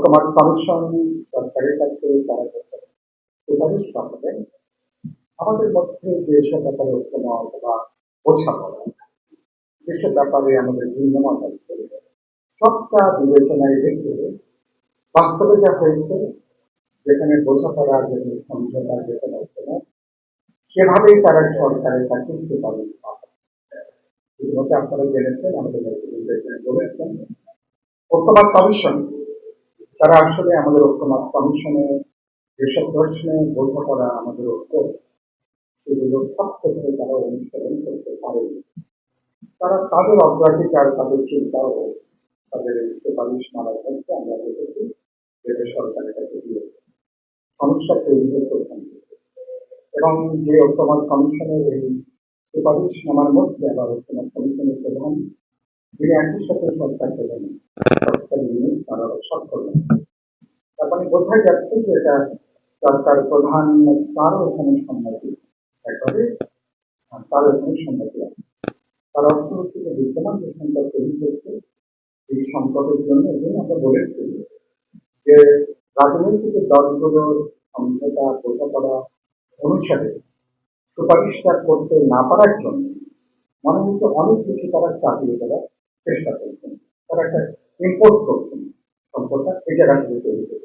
ঐক্যমত কমিশন সরকারের কাছে তারা সুপারিশ পাঠাবেন আমাদের মধ্যে সব ব্যাপারে ঐক্যমত বা বোঝাপড়া যেসব ব্যাপারে আমাদের ভিন্নমত আছে। সবটা বিবেচনায় রেখে বাস্তবে যা হয়েছে, যেখানে বোঝাপড়া যেখানে সমঝোতা, যেখানে সেভাবেই তারা সরকারের কাছে সুপারিশ পাঠাবে ইতিমধ্যে আপনারা জেনেছেন, আমাদের বলেছেন। ঐক্যমত কমিশন তারা আসলে আমাদের ঐক্যমত কমিশনে যেসব প্রশ্নে বোঝাপড়া আমাদের ঐক্য, সেগুলো সব ক্ষেত্রে তারা অনুসরণ করতে পারেনি তারা তাদের অগ্রাধিকার, তাদের চিন্তা ও তাদের সুপারিশ মানার মধ্যে আমরা দেখেছি যেটা সরকারের কাছে দিয়েছে সমস্যা তৈরি হয়েছে এবং যে ঐক্যমত কমিশনের এই সুপারিশ নামার মধ্যে আবার ঐক্যমত কমিশনের প্রধান, তিনি একই সাথে সরকার পেলেন সরকার নিয়ে তারা সফল। হলেন। তার মানে বোঝা যাচ্ছে যে এটা সরকার প্রধান তারও এখানে সম্মতি একবারে আহ, তারও এখানে সম্মতি তার অর্থনীতিতে বিদ্যমান যে সংকট তৈরি হয়েছে এই সংকটের জন্য এই জন্য আমরা বলেছি যে রাজনৈতিক দলগুলোর সমঝোতা বোঝাপড়া অনুসারে সুপারিশটা করতে না পারার জন্য মনে হচ্ছে অনেক কিছু তারা চাপিয়ে দেওয়ার চেষ্টা করছেন। তারা একটা ইম্পোর্ট করছেন। সম্পদটা এই জায়গা তৈরি করছে